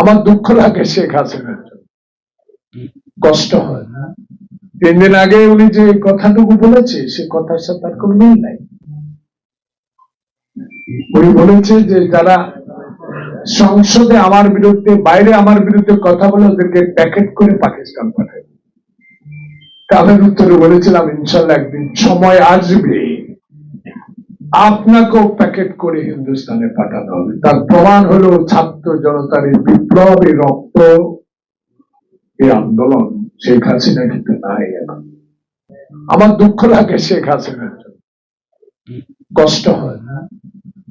আমার দুঃখ লাগে শেখ হাসিনার কষ্ট হয় তিন দিন আগে উনি যে কথাটুকু বলেছে, সে কথার সাথে তার কোনো মিল নাই। উনি বলেছে যে যারা সংসদে আমার বিরুদ্ধে, বাইরে আমার বিরুদ্ধে কথা বলে ওদেরকে প্যাকেট করে পাকিস্তান পাঠায়। তাদের উত্তরে বলেছিলাম, ইনশাল্লাহ একদিন সময় আসবে। আপনাকেও প্যাকেট করে হিন্দুস্তানে পাঠানো হবে। তার প্রমাণ হলো ছাত্র জনতার এই বিপ্লব এই রক্ত, এই আন্দোলন শেখ হাসিনা কিন্তু নাই এখন। আমার দুঃখ লাগে শেখ হাসিনার জন্য। কষ্ট হয়। না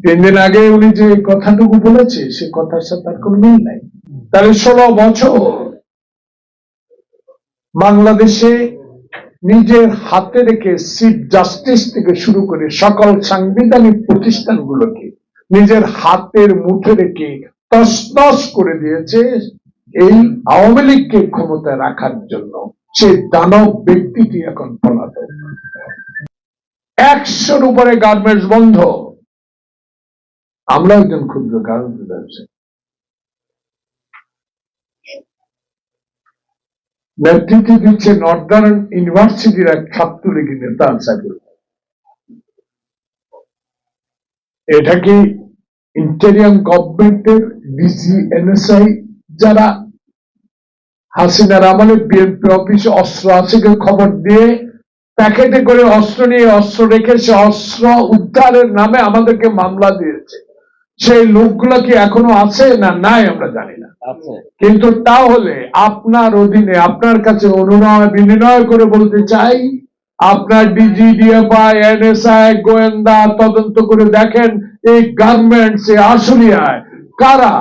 তিন দিন আগে উনি যে কথাটুকু বলেছে, সে কথার সাথে তার কোনো মিল নাই। তাহলে ষোলো বছর বাংলাদেশে নিজের হাতে রেখে চিফ জাস্টিস থেকে শুরু করে সকল সাংবিধানিক প্রতিষ্ঠানগুলোকে নিজের হাতের মুঠে রেখে তসনস করে দিয়েছে এই আওয়ামী লীগকে ক্ষমতায় রাখার জন্য। সে দানব ব্যক্তিটি এখন পলাতক। একশোর উপরে গার্মেন্টস বন্ধ। আমরা একজন ক্ষুদ্র গার্মেন্টস ব্যবসায়ী। নেতৃত্ব দিচ্ছে নর্দার্ন ইউনিভার্সিটির এক ছাত্রলীগের নেতা আনসারুল হক। এটা কি ইন্টেরিয়াম গভর্নমেন্টের ডিসি এনএসআই যারা হাসিনার আমলে বিএনপি অফিসে অস্ত্র আছে, কেউ খবর দিয়ে প্যাকেটে করে অস্ত্র নিয়ে অস্ত্র রেখে সে অস্ত্র উদ্ধারের নামে আমাদেরকে মামলা দিয়েছে সেই লোকগুলো কি এখনও আছে না নাই আমরা জানি না। কিন্তু তাহলে আপনার অধীনে আপনার কাছে অনুনয় বিনিময় করে বলতে চাই আপনার ডিজিডিএফআই এনএসআই গোয়েন্দা তদন্ত করে দেখেন এই গার্মেন্টস এ আশুলিয়ায় কারা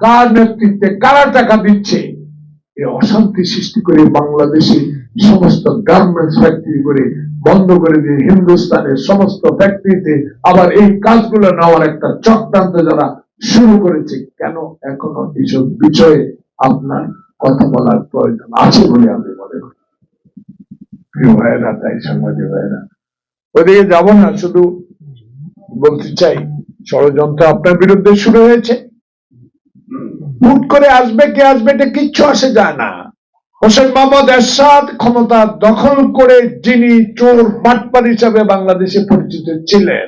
কার নেতৃত্বে কারা টাকা দিচ্ছে? এই অশান্তি সৃষ্টি করে বাংলাদেশে সমস্ত গার্মেন্টস ফ্যাক্টরি করে বন্ধ করে দিয়ে হিন্দুস্তানের সমস্ত ফ্যাক্টরিতে আবার এই কাজগুলো নেওয়ার একটা চক্রান্ত যারা শুরু করেছে, কেন এখনও এইসব বিষয়ে আপনার কথা বলার প্রয়োজন আছে বলে আমি মনে করি। প্রিয় ভাইয়েরা, তাই সাংবাদিক ভাইয়েরা, ওদিকে যাব না, শুধু বলতে চাই, ষড়যন্ত্র আপনার বিরুদ্ধে শুরু হয়েছে। হুট করে আসবে, কে আসবে, এটা কিচ্ছু আসে যায় না। হোসেন মোহাম্মদ এরশাদ ক্ষমতা দখল করে যিনি চোর বাটপার হিসাবে বাংলাদেশে পরিচিত ছিলেন।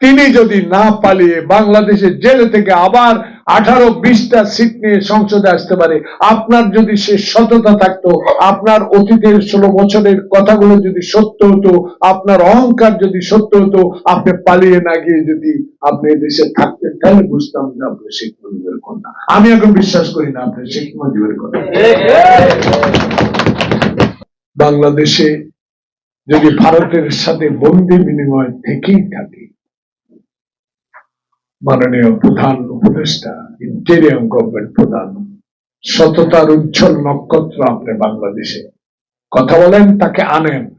তিনি যদি না পালিয়ে বাংলাদেশের জেলে থেকে আবার আঠারো বিশটা সিট নিয়ে সংসদে আসতে পারে, আপনার যদি সে সততা থাকতো, আপনার অতীতের ষোলো বছরের কথাগুলো যদি সত্য হতো, আপনার অহংকার যদি সত্য হতো, আপনি পালিয়ে না গিয়ে যদি আপনি দেশে থাকতেন, তাহলে বুঝতাম যে আপনি শেখ মুজিবের কন্যা। আমি এখন বিশ্বাস করি না আপনি শেখ মুজিবের কন্যা। বাংলাদেশে যদি ভারতের সাথে বন্দি বিনিময় থেকেই থাকে মাননীয় প্রধান উপদেষ্টা ইন্টেরিয়াম গভর্নমেন্ট প্রধান, সততার উজ্জ্বল নক্ষত্র আপনি বাংলাদেশে। কথা বলেন, তাকে আনেন।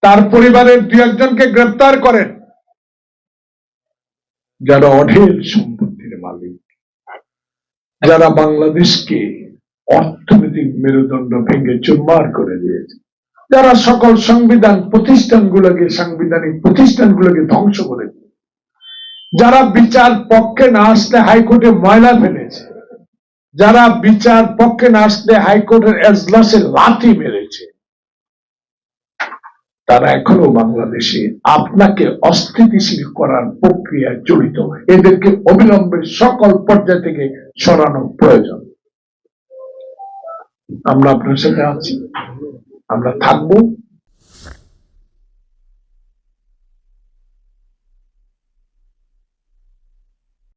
তার পরিবারের দু একজনকে গ্রেপ্তার করেন। যারা অঢেল সম্পত্তির মালিক। যারা বাংলাদেশকে অর্থনৈতিক মেরুদণ্ড ভেঙে চুরমার করে দিয়েছে। যারা সকল সংবিধান প্রতিষ্ঠানগুলোকে, সাংবিধানিক প্রতিষ্ঠানগুলোকে ধ্বংস করে দিয়েছে। যারা বিচার পক্ষে না আসলে হাইকোর্টে ময়লা ফেলেছে, যারা বিচার পক্ষে না আসলে হাইকোর্টের এজলাসে লাথি মেরেছে, তারা এখনও বাংলাদেশে আপনাকে অস্থিতিশীল করার প্রক্রিয়ায় জড়িত। এদেরকে অবিলম্বে সকল পর্যায় থেকে সরানো প্রয়োজন। আমরা আপনার সাথে আছি, আমরা থাকব।